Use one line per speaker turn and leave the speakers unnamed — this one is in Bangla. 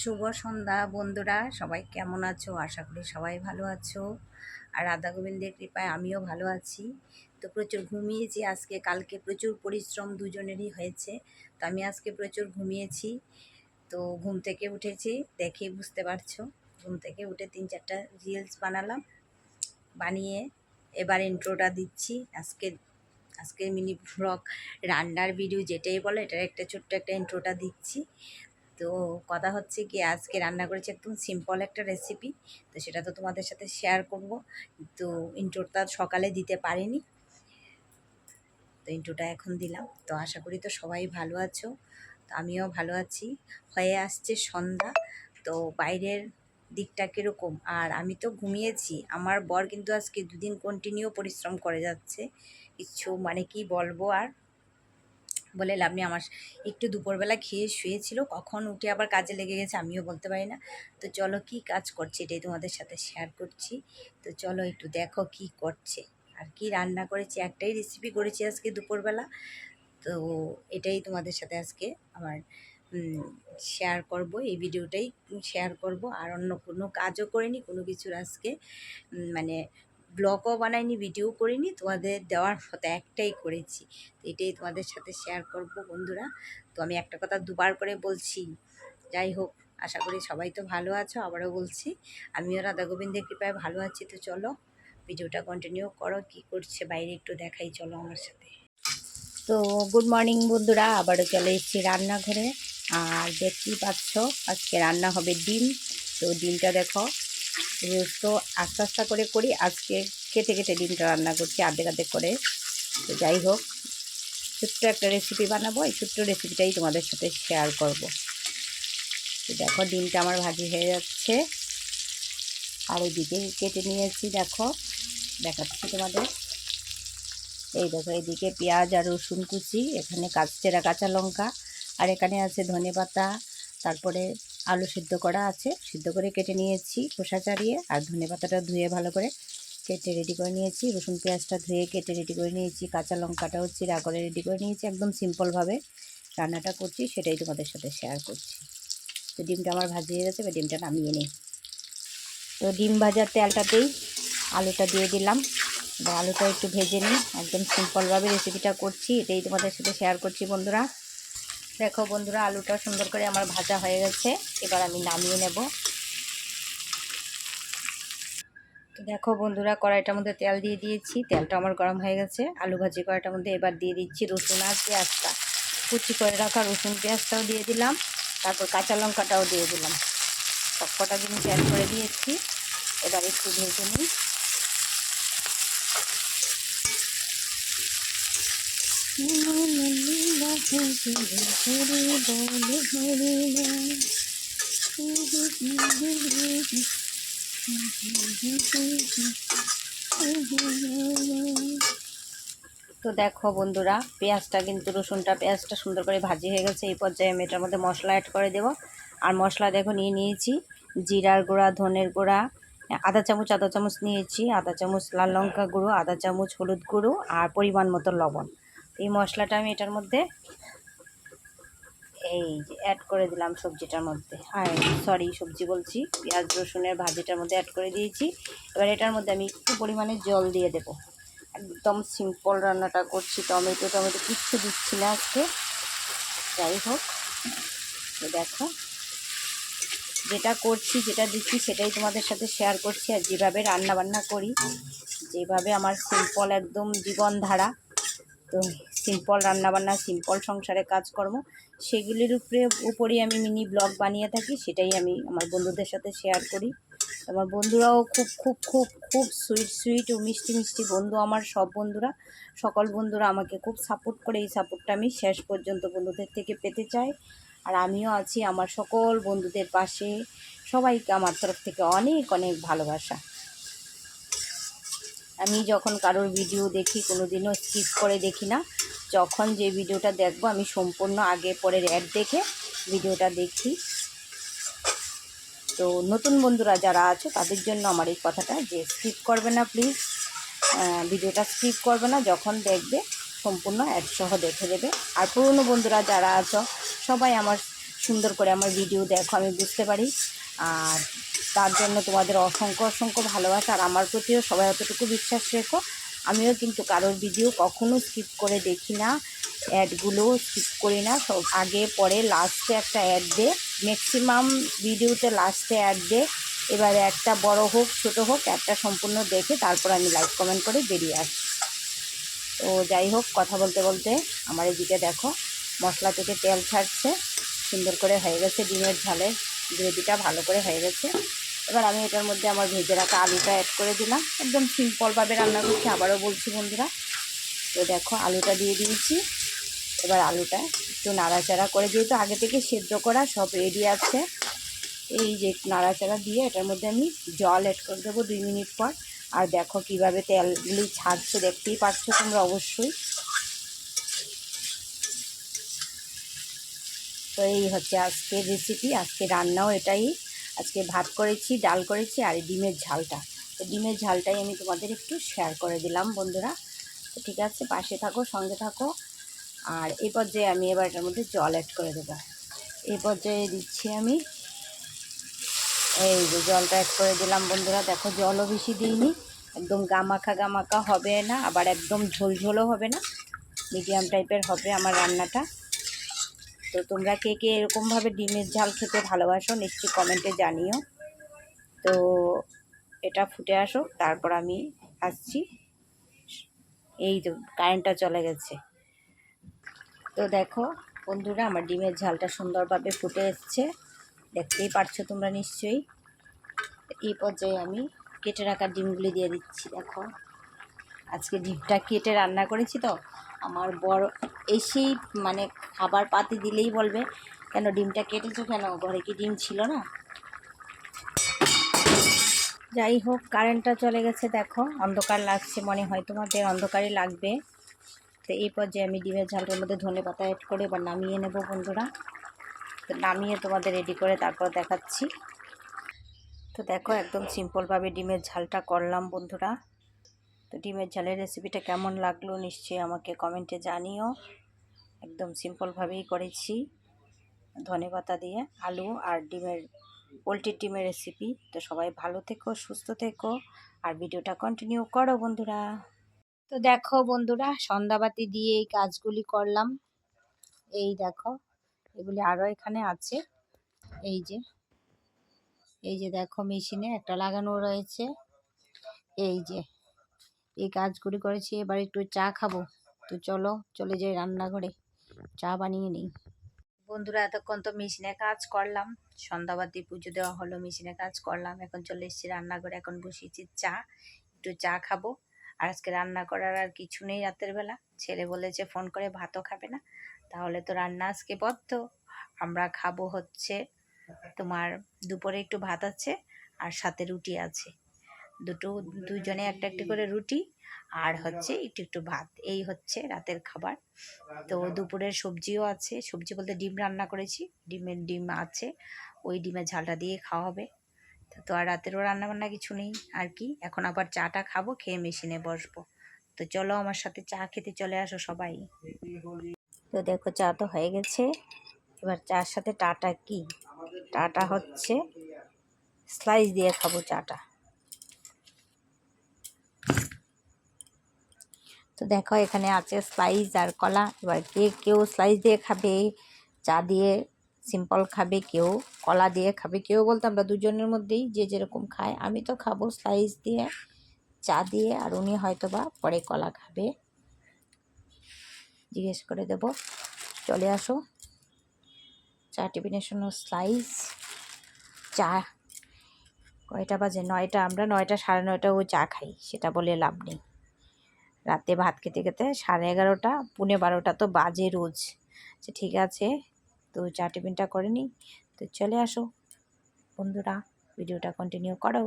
শুভ সন্ধ্যা বন্ধুরা, সবাই কেমন আছো? আশা করি সবাই ভালো আছো। আর রাধা গোবিন্দের কৃপায় আমিও ভালো আছি। তো প্রচুর ঘুমিয়েছি আজকে, কালকে প্রচুর পরিশ্রম দুজনেরই হয়েছে। তো আমি আজকে প্রচুর ঘুমিয়েছি। তো ঘুম থেকে উঠেছি দেখেই বুঝতে পারছ। ঘুম থেকে উঠে তিন চারটা রিলস বানালাম, বানিয়ে এবার ইন্ট্রোটা দিচ্ছি। আজকে আজকে মিনি ব্লগ রান্নার ভিডিও যেটাই বলো, এটার একটা ছোট্ট একটা ইন্ট্রোটা দিচ্ছি। তো কথা হচ্ছে কি, আজকে রান্না করেছি একদম সিম্পল একটা রেসিপি তো সেটা তো তোমাদের সাথে শেয়ার করব। তো ইন্ট্রোটা সকালে দিতে পারিনি, তো ইন্ট্রোটা এখন দিলাম। তো আশা করি তো সবাই ভালো আছো, তো আমিও ভালো আছি। হয়ে আসছে সন্ধ্যা, তো বাইরের দিকটা কীরকম? আর আমি তো ঘুমিয়েছি, আমার বর কিন্তু আজকে দুদিন কন্টিনিউ পরিশ্রম করে যাচ্ছে। কিছু মানে কি বলব আর? বলে লাভ নেই। আমার একটু দুপুরবেলা খেয়ে শুয়েছিল, কখন উঠে আবার কাজে লেগে গেছে আমিও বলতে পারি না। তো চলো কি কাজ করছে এটাই তোমাদের সাথে শেয়ার করছি। তো চলো একটু দেখো কি করছে। আর কি রান্না করেছি, একটাই রেসিপি করেছি আজকে দুপুরবেলা। তো এটাই তোমাদের সাথে আজকে আমার শেয়ার করব। এই ভিডিওটাই শেয়ার করব। আর অন্য কোনো কাজও করিনি, কোনো কিছুর আজকে মানে ব্লগও বানাইনি ভিডিও করিনি, তোমাদের দেওয়ার মতো একটাই করেছি। তো এটাই তোমাদের সাথে শেয়ার করব বন্ধুরা। তো আমি একটা কথা দুবার করে বলছি, যাই হোক, আশা করি সবাই তো ভালো আছো, আবারও বলছি, আমিও রাধা গোবিন্দের কৃপায় ভালো আছি, তো চলো ভিডিওটা কন্টিনিউ করো, কি করছে বাইরে একটু দেখাই, চলো আমার সাথে। তো গুড মর্নিং বন্ধুরা, আবারও চলে এসেছি রান্নাঘরে। আর দেখতেই পাচ্ছ, আজকে রান্না হবে ডিম। তো ডিমটা দেখো তো আস্তে আস্তে করে করি। আজকে কেটে কেটে ডিমটা রান্না করছি, আর্ধেক আর্ধেক করে। তো যাই হোক, ছোট্ট একটা রেসিপি বানাবো। এই ছোট্ট রেসিপিটাই তোমাদের সাথে শেয়ার করব। তো দেখো, ডিমটা আমার ভাজি হয়ে যাচ্ছে। আর এদিকে কেটে নিয়েছি, দেখো, দেখাচ্ছি তোমাদের। এই দেখো, এদিকে পেঁয়াজ আর রসুন কুচি, এখানে কাঁচচেরা কাঁচা লঙ্কা, আর এখানে আছে ধনে পাতা তারপরে আলু সিদ্ধ করা আছে, সিদ্ধ করে কেটে নিয়েছি খোসা চাড়িয়ে, আর ধনে পাতাটা ধুয়ে ভালো করে কেটে রেডি করে নিয়েছি। রসুন পেঁয়াজটা ধুয়ে কেটে রেডি করে নিয়েছি, কাঁচা লঙ্কাটাও চিরা করে রেডি করে নিয়েছি, একদম সিম্পলভাবে রান্নাটা করছি, সেটাই তোমাদের সাথে শেয়ার করছি। তো ডিমটা আমার ভাজিয়ে গেছে বা ডিমটা নামিয়ে নিই। তো ডিম ভাজার তেলটাতেই আলুটা দিয়ে দিলাম। আলুটা একটু ভেজে নিই, একদম সিম্পলভাবে রেসিপিটা করছি, এটাই তোমাদের সাথে শেয়ার করছি বন্ধুরা। দেখো বন্ধুরা, আলুটা সুন্দর করে আমার ভাজা হয়ে গেছে। এবার আমি নামিয়ে নেব। তো দেখো বন্ধুরা, কড়াইটার মধ্যে তেল দিয়ে দিয়েছি। তেলটা আমার গরম হয়ে গেছে। আলু ভাজি কড়াইটার মধ্যে এবার দিয়ে দিচ্ছি রসুন আর পেঁয়াজটা। কুচি করে রাখা রসুন পেঁয়াজটাও দিয়ে দিলাম। তারপর কাঁচা লঙ্কাটাও দিয়ে দিলাম। সব কটা জিনিস অ্যাড করে দিয়েছি। এবার একটু ভেজে নিই। তো দেখো বন্ধুরা, পেঁয়াজটা কিন্তু, রসুনটা, পেঁয়াজটা সুন্দর করে ভাজি হয়ে গেছে। এই পর্যায়ে আমি এটার মধ্যে মশলা অ্যাড করে দেব। আর মশলা দেখো নিয়ে নিয়েছি। জিরার গুঁড়া, ধনের গুঁড়া আধা চামচ আধা চামচ নিয়েছি। আধা চামচ লাল লঙ্কা গুঁড়ো আধা চামচ হলুদ গুঁড়ো আর পরিমাণ মতো লবণ। এই মশলাটা আমি এটার মধ্যে এই যে অ্যাড করে দিলাম সবজিটার মধ্যে। হ্যাঁ সরি সবজি বলছি, পেঁয়াজ, রসুনের ভাজিটার মধ্যে অ্যাড করে দিয়েছি। এবার এটার মধ্যে আমি একটু পরিমাণে জল দিয়ে দেবো। একদম সিম্পল রান্নাটা করছি, টমেটো টমেটো কিচ্ছু দিচ্ছি না আজকে। যাই হোক দেখো। যেটা করছি, যেটা দিচ্ছি সেটাই তোমাদের সাথে শেয়ার করছি আর যেভাবে রান্না বান্না করি, যেভাবে আমার সিম্পল একদম জীবনধারা সিম্পল রান্নাবান্না সিম্পল সংসারে কাজকর্ম, সেগুলির উপরে, উপরেই আমি মিনি ব্লগ বানিয়ে থাকি, সেটাই আমি আমার বন্ধুদের সাথে শেয়ার করি। আমার বন্ধুরাও খুব খুব খুব খুব সুইট সুইট ও মিষ্টি মিষ্টি বন্ধু আমার সব বন্ধুরা। সকল বন্ধুরা আমাকে খুব সাপোর্ট করে, এই সাপোর্টটা আমি শেষ পর্যন্ত বন্ধুদের থেকে পেতে চাই। আর আমিও আছি আমার সকল বন্ধুদের পাশে। সবাইকে আমার তরফ থেকে অনেক অনেক ভালোবাসা। আমি যখন কারোর ভিডিও দেখি কোনো দিনও স্কিপ করে দেখি না। যখন যে ভিডিওটা দেখব, আমি সম্পূর্ণ আগে পরের অ্যাড দেখে ভিডিওটা দেখি। তো নতুন বন্ধুরা যারা আছো, তাদের জন্য আমার এই কথাটা যে স্কিপ করবে না প্লিজ ভিডিওটা স্কিপ করবে না, যখন দেখবে, সম্পূর্ণ অ্যাডসহ দেখে দেবে। আর পুরনো বন্ধুরা যারা আছো, সবাই আমার সুন্দর করে আমার ভিডিও দেখো, আমি বুঝতে পারি। আর তার জন্য তোমাদের অসংখ্য অসংখ্য ভালোবাসা, আর আমার প্রতিও সবাই অতটুকু বিশ্বাস রেখো। আমিও কিন্তু কারোর ভিডিও কখনো স্কিপ করে দেখি না অ্যাডগুলো স্কিপ করি না। সব আগে, পরে লাস্টে একটা অ্যাড দে ম্যাক্সিমাম ভিডিওতে লাস্টে অ্যাড দে। এবারে একটা বড় হোক, ছোট হোক, একটা সম্পূর্ণ দেখে তারপর আমি লাইক কমেন্ট করে বেরিয়ে আসি। তো যাই হোক, কথা বলতে বলতে আমার এদিকে দেখো, মশলা থেকে তেল ছাড়ছে, সুন্দর করে হয়ে গেছে ডিমের ঝালের গ্রেভিটা ভালো করে হয়ে গেছে। এবার আমি এটার মধ্যে আমার ভেজে রাখা আলুটা অ্যাড করে দিলাম। একদম সিম্পলভাবে রান্না করছি, আবারও বলছি বন্ধুরা। তো দেখো, আলুটা দিয়ে দিয়েছি। এবার আলুটা একটু নাড়াচাড়া করে, যেহেতু আগে থেকে সেদ্ধ করা সব রেডি আছে, এই যে নাড়াচাড়া দিয়ে এটার মধ্যে আমি জল অ্যাড করে দেবো দুই মিনিট পর। আর দেখো কীভাবে তেলগুলি ছাড়ছে, দেখতেই পাচ্ছ তোমরা অবশ্যই। তো এই হচ্ছে আজকের রেসিপি আজকে রান্নাও এটাই। আজকে ভাত করেছি, ডাল করেছি আর ডিমের ঝালটা। তো ডিমের ঝালটাই আমি তোমাদের একটু শেয়ার করে দিলাম বন্ধুরা। তো ঠিক আছে, পাশে থাকো, সঙ্গে থাকো। আর এই পর্যায়ে আমি এবার এটার মধ্যে জল অ্যাড করে দেবো। এই পর্যায়ে দিচ্ছি আমি এই যে জলটা অ্যাড করে দিলাম বন্ধুরা। দেখো জলও বেশি দিইনি। একদম গামাখা গামাখা হবে না, আবার একদম ঝোলঝোলও হবে না। মিডিয়াম টাইপের হবে আমার রান্নাটা। তো তোমরা কে কে এরকমভাবে ডিমের ঝাল খেতে ভালোবাসো, নিশ্চয়ই কমেন্টে জানিও। তো এটা ফুটে আসো, তারপর আমি আসছি। এই তো কারেন্টটা চলে গেছে। তো দেখো, বন্ধুরা, আমার ডিমের ঝালটা সুন্দরভাবে ফুটে এসছে। দেখতেই পারছ তোমরা নিশ্চয়ই। এই পর্যায়ে আমি কেটে রাখা ডিমগুলি দিয়ে দিচ্ছি, দেখো। আজকে ডিমটা কেটে রান্না করেছি তো, আমার বড় এসেই মানে খাবার পাতি দিলেই বলবে, কেন ডিমটা কেটেছো কেন? ঘরে কি ডিম ছিল না? যাই হোক, কারেন্টটা চলে গেছে, দেখো, অন্ধকার লাগছে মনে হয় তোমাদের অন্ধকারই লাগবে। তো এই পর্যায়ে আমি ডিমের ঝালটার মধ্যে ধনে পাতা অ্যাড করে এবার নামিয়ে নেব বন্ধুরা। তো নামিয়ে তোমাদের রেডি করে তারপর দেখাচ্ছি। তো দেখো, একদম সিম্পলভাবে ডিমের ঝালটা করলাম বন্ধুরা। তো ডিমের ঝালের রেসিপিটা কেমন লাগল নিশ্চয়ই আমাকে কমেন্টে জানিও। একদম সিম্পলভাবেই করেছি। ধনে পাতা দিয়ে আলু আর ডিমের, পোলট্রির ডিমের রেসিপি তো সবাই ভালো থেকো, সুস্থ থেকো আর ভিডিওটা কন্টিনিউ করো বন্ধুরা। তো দেখো বন্ধুরা, সন্ধ্যাবাতি দিয়ে এই কাজগুলি করলাম। এই দেখো, এগুলি আরও এখানে আছে। এই যে এই যে দেখো মেশিনে একটা লাগানো রয়েছে। এই যে এই কাজগুলি করেছি, এবার একটু চা খাব। তো চলো, চলে যাই রান্নাঘরে। চা বানিয়ে নিই। বন্ধুরা, এতক্ষণ তো মেশিনে কাজ করলাম। সন্ধ্যাবাতি পুজো দেওয়া হলো, মেশিনে কাজ করলাম। এখন চলে এসেছি রান্নাঘরে, এখন বসিয়েছি চা। একটু চা খাব। আর আজকে রান্না করার আর কিছু নেই রাতের বেলা। ছেলে বলেছে ফোন করে ভাতও খাবে না। তাহলে তো রান্না আজকে বদ্ধ। আমরা খাব হচ্ছে তোমার দুপুরে একটু ভাত আছে আর সাথে রুটি আছে। দুটো, দুজনে একটা একটা করে রুটি আর হচ্ছে একটু একটু ভাত। এই হচ্ছে রাতের খাবার। তো দুপুরের সবজিও আছে। সবজি বলতে ডিম রান্না করেছি। ডিমের ডিম আছে। ওই ডিমের ঝালটা দিয়ে খাওয়া হবে। তো আর রাতেরও রান্না বান্না কিছু নেই আর কি। এখন আবার চাটা খাব, খেয়ে মেশিনে বসবো। তো চলো আমার সাথে চা খেতে চলে আসো সবাই। তো দেখো, চা তো হয়ে গেছে। এবার চার সাথে টাটা কি? টাটা হচ্ছে। স্লাইস দিয়ে খাব চাটা। তো দেখো এখানে আছে স্লাইস আর কলা। এবার কে কেউ স্লাইস দিয়ে খাবে, চা দিয়ে সিম্পল খাবে, কেউ কলা দিয়ে খাবে, কেউ বলতে আমরা দুজনের মধ্যেই যে যেরকম খায়, আমি তো খাব স্লাইস দিয়ে, চা দিয়ে, আর উনি হয়তো বা পরে কলা খাবে। জিজ্ঞেস করে দেব, চলে আসো। চা টিফিনের সময় স্লাইস চা, কয়টা বাজে? নয়টা, আমরা নয়টা, সাড়ে নয়টা ও চা খাই, সেটা বলে লাভ নেই। রাতে ভাত খেতে খেতে সাড়ে এগারোটা, পুনে বারোটা তো বাজে রোজ। আচ্ছা ঠিক আছে। তো চা টিফিনটা করে নিই। তো চলে আসো। বন্ধুরা, ভিডিওটা কন্টিনিউ করো।